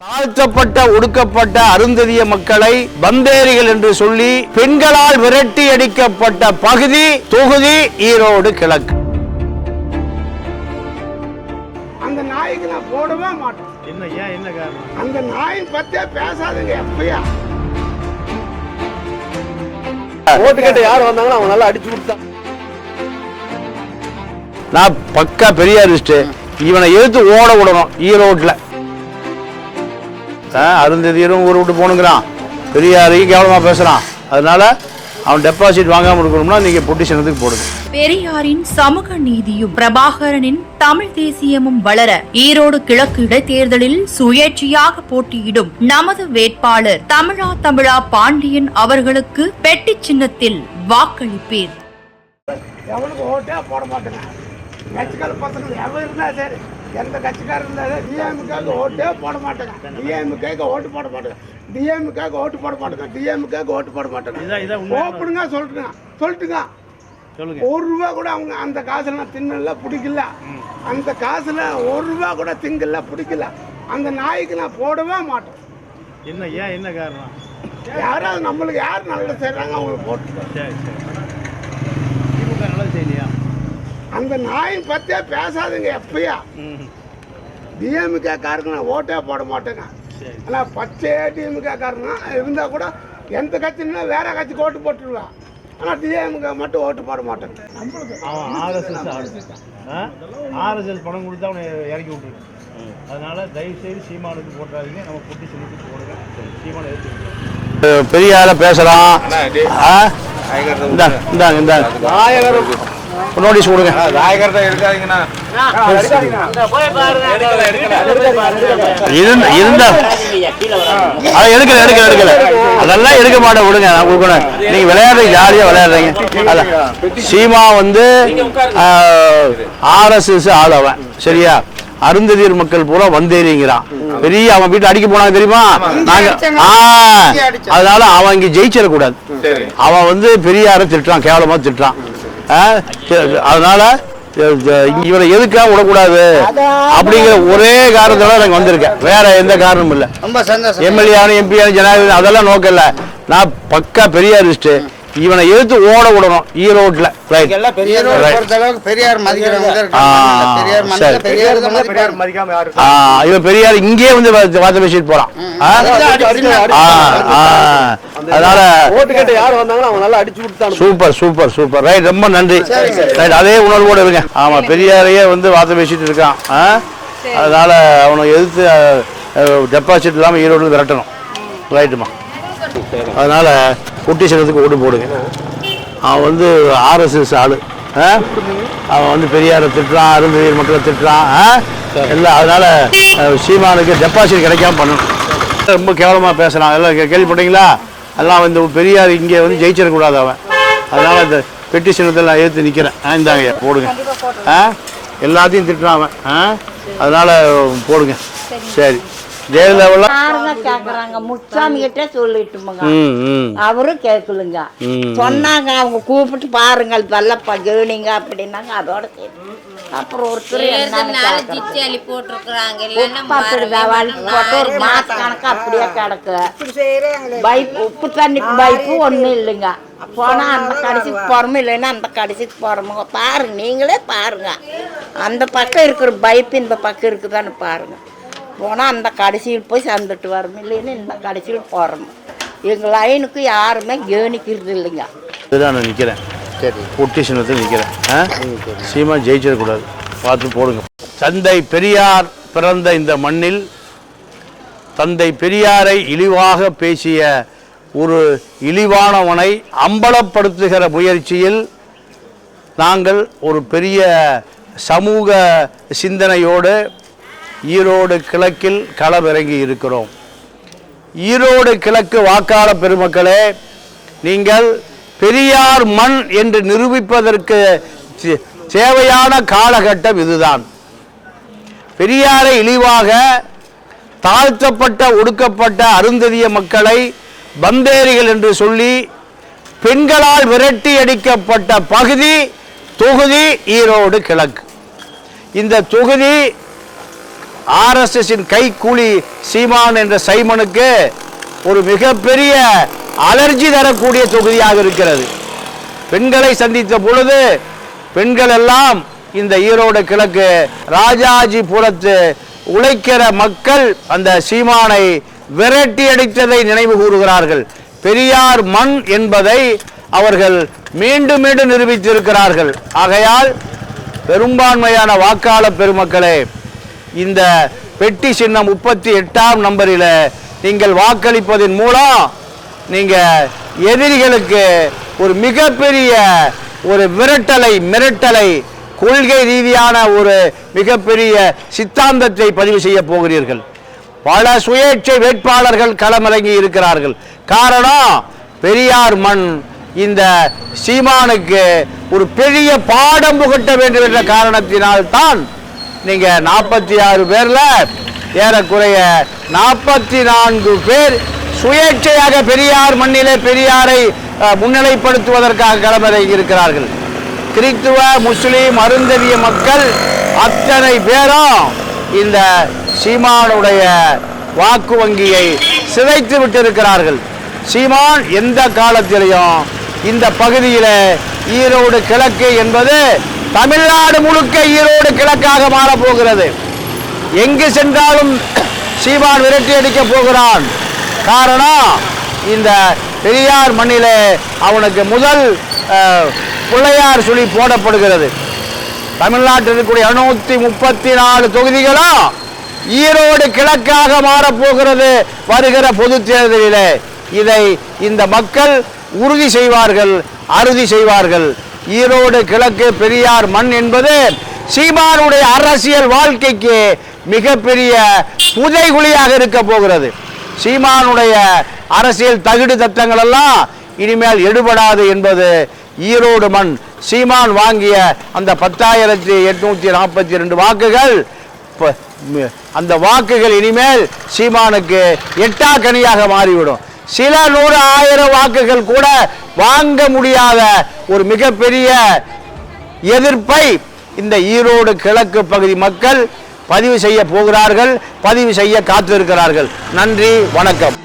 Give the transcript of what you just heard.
தாழ்த்தப்பட்ட ஒடுக்கப்பட்ட அருந்ததிய மக்களை பந்தேரிகள் என்று சொல்லி பெண்களால் விரட்டி அடிக்கப்பட்ட பகுதி தொகுதி ஈரோடு கிழக்கு. அந்த நாய்க்கு நான் போடவே மாட்டேன். என்ன ஏன் என்ன காரணம்? அந்த நாய் பத்தியே பேசாதுங்க எப்பயா? ஓட்டு கேட்ட யார் வந்தாங்களோ அவங்க நல்லா அடிச்சு கொடுத்தா. நான் பக்கா பெரியாரிஸ்ட் இவனை எதிர்த்து ஓட விடணும் ஈரோட்ல ஆ, அருந்ததியரும் ஊரை விட்டு போனுங்கிறான் பெரியாரையும் கேவலமா பேசுறான். அதனால அவன் டெபாசிட் வாங்காம இருக்கணும்னா நீங்க பொட்டிஷனத்துக்கு போடுங்க. பெரியாரின் சமூக நீதியும் பிரபாகரனின் தமிழ் தேசியமும் வளர ஈரோடு கிழக்கு இடைத்தேர்தலில் சுயேட்சையாக போட்டியிடும் நமது வேட்பாளர் தமிழா தமிழா பாண்டியன் அவர்களுக்கு பெட்டி சின்னத்தில் எவனுக்கு ஓட்டே போட மாட்டேங்க. எந்த கட்சிக்காரர் இருந்தா சரி டிஎம்காக்கு ஓட்டே போட மாட்டேங்க. டிஎம்கேக்கு ஓட்டு போட மாட்டேங்க. டிஎம்கேக்கு ஓட்டு போட மாட்டேங்க. டிஎம்கேக்கு ஓட்டு போட மாட்டேங்க. ஓப்பனுங்க சொல்லிட்டுங்க. சொல்லிட்டுங்க. ஒரு ரூபா கூட அவங்க அந்த காசுல நான் தின்னல பிடிக்கல. அந்த காசுல ஒரு ரூபா கூட திங்கல பிடிக்கல. அந்த நாய்க்கு நான் போடவே மாட்டேன். என்ன ஏன் என்ன காரணம்? யாராவது நம்மளுக்கு யார் நல்லது செய்றாங்க அவங்களுக்கு போட்டு சரி சரி திமுக நல்லது செய்யலையா அந்த நாயின் பத்தியே பேசாதுங்க எப்பயா. ம் டிஎம்கே காரங்க நான் ஓட்டே போட மாட்டேங்க. சரி. ஆனால் பச்சை டிஎம்கே காரங்க இருந்தால் கூட எந்த கட்சின்னா வேற கட்சிக்கு ஓட்டு போட்டுருவேன் ஆனால் டிஎம்கே மட்டும் ஓட்டு போட மாட்டேங்க. நம்மளுக்கு அவன் ஆர்எஸ்எஸ் ஆளு. ஆர்எஸ்எஸ் பணம் கொடுத்து அவனை இறக்கி விட்டுருக்கு அதனால தயவு செய்து சீமானுக்கு போட்டுறாதீங்க நம்ம குட்டி சொல்லிட்டு போடுங்க. சீமானை எடுத்து பெரியார பேசலாம். ஆ? இந்தாங்க இந்தாங்க. இந்தாங்க நோட்டீஸ் கொடுங்க. இருந்த இருந்த. அதை எடுக்கல எடுக்கல எடுக்கல. அதெல்லாம் எடுக்க மாட்டேன் விடுங்க. நான் கொடுக்கணும். நீங்க விளையாடுறீங்க ஜாலியா விளையாடுறீங்க. அதான். சீமா வந்து ஆர்எஸ்எஸ் ஆளவன் சரியா? அருந்ததியர் மக்கள் பூரா வந்தேறிங்கிறான் பெரிய அவன் வீட்டு அடிக்க போனாங்க தெரியுமா? நாங்க ஆ, அதனால அவன் இங்க ஜெயிச்சிடக்கூடாது. அவன் வந்து பெரியார திட்டுறான் கேவலமா திட்டுறான். அதனால இவரை எதுக்காக விடக்கூடாது? அப்படிங்கிற ஒரே காரணத்தோட நாங்க வந்திருக்கேன். வேற எந்த காரணமும் இல்ல. ரொம்ப சந்தோஷம். எம்எல்ஏ ஆனு எம்பி ஆனு ஜனாதிபதி அதெல்லாம் நோக்கம் இல்ல. நான் பக்கா பெரியாரிஸ்ட் இவனை எதிர்த்து ஓட விடணும் ஈரோட்ல பெரியார் இவன் பெரியார் இங்கே வந்து வார்த்தை பேசிட்டு போறான். அதனால ஓட்டு கேட்ட யார் வந்தாங்களோ அவங்க நல்லா அடிச்சு கொடுத்தாங்க சூப்பர் சூப்பர் சூப்பர். ரைட் ரொம்ப நன்றி. ரைட் அதே உணர்வோடு இருங்க. ஆமா பெரியாரையே வந்து வார்த்தை பேசிட்டு இருக்கான். ஆ? அதனால அவனை எதிர்த்து டெபாசிட் இல்லாம ஈரோடு விரட்டணும். ரைட்டுமா அதனால குட்டிசனத்துக்கு ஓட்டு போடுங்க. அவன் வந்து ஆர்எஸ்எஸ் ஆளு. ஆ? அவன் வந்து பெரியாரை திட்டுறான் அருந்ததியர் மக்களை திட்டுறான் ஆ? எல்லாம் அதனால சீமானுக்கு டெபாசிட் கிடைக்காம பண்ணணும். ரொம்ப கேவலமா பேசுறான். எல்லாம் கேள்விப்பட்டீங்களா? எல்லாம் வந்து பெரியார் இங்கே வந்து ஜெயிச்சிடக்கூடாது அவன். அதனால இந்த பெட்டிஷனத்தில் நான் எதிர்த்து நிற்கிறேன் இந்தாங்க போடுங்க. ஆ? எல்லாத்தையும் திட்டுறான் அவன். ஆ? அதனால போடுங்க. சரி. யாருங்க கேக்குறாங்க. முச்சாமி கிட்டே சொல்லிட்டுமுங்க. அவரும் கேட்கலுங்க. சொன்னாங்க அவங்க கூப்பிட்டு பாருங்க இதெல்லாம் கவனிங்க அப்படின்னாங்க அதோட அப்புறம் ஒருத்தர் ஒரு மாச கணக்கு அப்படியே கிடக்கு. பைப் உப்பு தண்ணிக்கு பைப்பு ஒண்ணும் இல்லைங்க. போனா அந்த கடைசிக்கு போறோம் இல்லைன்னா அந்த கடைசிக்கு போறோமுங்க பாருங்க நீங்களே பாருங்க. அந்த பக்கம் இருக்கிற பைப் இந்த பக்கம் இருக்குதான்னு பாருங்க. போனா அந்த கடைசியில் போய் சந்துட்டு வரோம். இல்லைன்னா இந்த கடைசியில் போறோம். எங்க லைனுக்கு யாருமே கவனிக்கிறது இல்லைங்க. இதுதான் நான் நிற்கிறேன் சரி. பொட்டிஷனத்தில் நிற்கிறேன் ஆ? சீமா ஜெயிச்சிடக்கூடாது. பார்த்து போடுங்க. தந்தை பெரியார் பிறந்த இந்த மண்ணில் தந்தை பெரியாரை இழிவாக பேசிய ஒரு இழிவானவனை அம்பலப்படுத்துகிற முயற்சியில் நாங்கள் ஒரு பெரிய சமூக சிந்தனையோடு ஈரோடு கிழக்கில் களமிறங்கி இருக்கிறோம். ஈரோடு கிழக்கு வாக்காளர் பெருமக்களே நீங்கள் பெரியார் மண் என்று நிரூபிப்பதற்கு தேவையான காலகட்டம் இதுதான். பெரியாரை இழிவாக தாழ்த்தப்பட்ட ஒடுக்கப்பட்ட அருந்ததிய மக்களை பந்தேரிகள் என்று சொல்லி பெண்களால் விரட்டி அடிக்கப்பட்ட பகுதி தொகுதி ஈரோடு கிழக்கு. இந்த தொகுதி ஆர்எஸ்எஸ்ஸின் கைக்கூலி சீமான் என்ற சைமனுக்கு ஒரு மிகப்பெரிய அலர்ஜி தரக்கூடிய தொகுதியாக இருக்கிறது. பெண்களை சந்தித்த பொழுது பெண்கள் எல்லாம் இந்த ஈரோடு கிழக்கு ராஜாஜிபுரத்து உழைக்கிற மக்கள் அந்த சீமானை விரட்டி அடித்ததை நினைவு கூறுகிறார்கள். பெரியார் மண் என்பதை அவர்கள் மீண்டும் மீண்டும் நிரூபித்திருக்கிறார்கள். ஆகையால் பெரும்பான்மையான வாக்காளர் பெருமக்களே இந்த பெட்டி சின்னம் முப்பத்தி எட்டாம் நம்பரில் நீங்கள் வாக்களிப்பதன் மூலம் நீங்கள் எதிரிகளுக்கு ஒரு மிகப்பெரிய ஒரு விரட்டலை மிரட்டலை கொள்கை ரீதியான ஒரு மிகப்பெரிய சித்தாந்தத்தை பதிவு செய்ய போகிறீர்கள். பல சுயேட்சை வேட்பாளர்கள் களமிறங்கி இருக்கிறார்கள். காரணம் பெரியார் மண் இந்த சீமானுக்கு ஒரு பெரிய பாடம் புகட்ட வேண்டும் என்ற காரணத்தினால்தான் நீங்கள் நாற்பத்தி ஆறு பேரில் ஏறக்குறைய நாற்பத்தி நான்கு பேர் சுயேட்சையாக பெரியார் மண்ணிலே பெரியாரை முன்னிலைப்படுத்துவதற்காக களமிறங்கி இருக்கிறார்கள். கிறித்துவ முஸ்லீம் அருந்ததிய மக்கள் அத்தனை பேரும் இந்த சீமானுடைய வாக்கு வங்கியை சிதைத்து விட்டிருக்கிறார்கள். சீமான் எந்த காலத்திலையும் இந்த பகுதியில் ஈரோடு கிழக்கு என்பது தமிழ்நாடு முழுக்க ஈரோடு கிழக்காக மாறப்போகிறது. எங்கு சென்றாலும் சீமான் விரட்டி அடிக்கப் போகிறான். காரணம் இந்த பெரியார் மண்ணிலே அவனுக்கு முதல் பிள்ளையார் சுழி போடப்படுகிறது. தமிழ்நாட்டில் இருக்கக்கூடிய இருநூத்தி முப்பத்தி நாலு தொகுதிகளும் ஈரோடு கிழக்காக மாறப்போகிறது வருகிற பொது தேர்தலிலே. இதை இந்த மக்கள் உறுதி செய்வார்கள் அறுதி செய்வார்கள். ஈரோடு கிழக்கு பெரியார் மண் என்பது சீமானுடைய அரசியல் வாழ்க்கைக்கு மிகப்பெரிய புதைகுழியாக இருக்க போகிறது. சீமானுடைய அரசியல் தகுடு தத்தங்கள் எல்லாம் இனிமேல் எடுபடாது என்பது ஈரோடு மண். சீமான் வாங்கிய அந்த பத்தாயிரத்தி எட்நூத்தி நாற்பத்தி ரெண்டு வாக்குகள் அந்த வாக்குகள் இனிமேல் சீமானுக்கு எட்டா கனியாக மாறிவிடும். சில நூறு ஆயிரம் வாக்குகள் கூட வாங்க முடியாத ஒரு மிகப்பெரிய எதிர்ப்பை இந்த ஈரோடு கிழக்கு பகுதி மக்கள் பதிவு செய்ய போகிறார்கள் பதிவு செய்ய காத்திருக்கிறார்கள். நன்றி வணக்கம்.